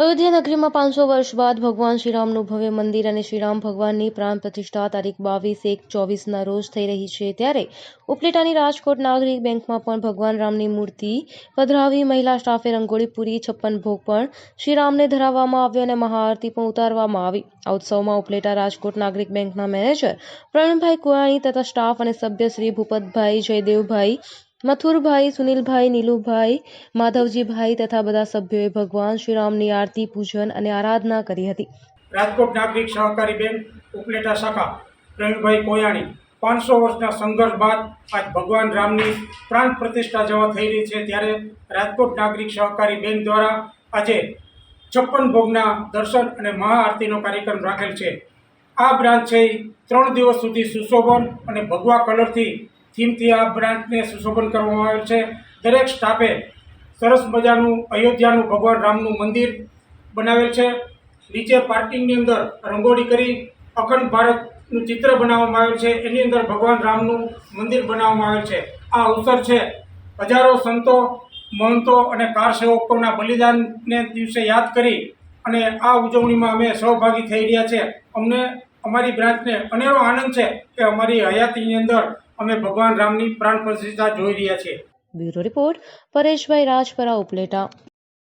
અયોધ્યા નગરીમાં પાંચસો વર્ષ બાદ ભગવાન શ્રીરામનું ભવ્ય મંદિર અને શ્રીરામ ભગવાનની પ્રાણ પ્રતિષ્ઠા તારીખ બાવીસ એક ચોવીસના રોજ થઈ રહી છે ત્યારે ઉપલેટાની રાજકોટ નાગરિક બેંકમાં પણ ભગવાન રામની મૂર્તિ પધરાવી મહિલા સ્ટાફે રંગોળી પૂરી છપ્પન ભોગ પણ શ્રીરામને ધરાવવામાં આવ્યો અને મહાઆરતી પણ ઉતારવામાં આવી. આ ઉત્સવમાં ઉપલેટા રાજકોટ નાગરિક બેંકના મેનેજર પ્રવીણભાઈ કુવાણી તથા સ્ટાફ અને સભ્ય શ્રી ભૂપતભાઈ જયદેવભાઈ મથુરભાઈ, સુનિલભાઈ, નીલુભાઈ, માધવજીભાઈ તથા બધા સભ્યોએ ભગવાન શ્રીરામની આરતી, પૂજન અને આરાધના કરી હતી. રાજકોટ નાગરિક સહકારી બેંક, ઉપલેટા શાખા, પ્રવીણભાઈ કોયાણી. પાંચસો વર્ષના સંઘર્ષ બાદ આજ ભગવાન રામની પ્રાણ પ્રતિષ્ઠા જેવા થઈ રહી છે, ત્યારે રાજકોટ નાગરિક સહકારી બેંક દ્વારા આજે છપ્પન ભોગના દર્શન અને મહાઆરતીનો કાર્યક્રમ રાખેલ છે. આ બ્રાન્ચ છે ત્રણ દિવસ સુધી સુશોભન અને ભગવા કલરથી થીમથી આ બ્રાન્ચને સુશોભન કરવામાં આવેલ છે. દરેક સ્ટાફે સરસ મજાનું અયોધ્યાનું ભગવાન રામનું મંદિર બનાવેલ છે. નીચે પાર્કિંગની અંદર રંગોળી કરી અખંડ ભારતનું ચિત્ર બનાવવામાં આવેલ છે. એની અંદર ભગવાન રામનું મંદિર બનાવવામાં આવેલ છે. આ અવસર છે. હજારો સંતો, મહંતો અને કાર સેવકોના બલિદાનને દિવસે યાદ કરી અને આ ઉજવણીમાં અમે સહભાગી થઈ રહ્યા છે. અમને અમારી બ્રાન્ચને અનેરો આનંદ છે કે અમારી હયાતીની અંદર અમે ભગવાન રામની પ્રાણ પ્રતિષ્ઠા જોઈ રહ્યા છીએ. Bureau report Pareshbhai Rajpara Upleta.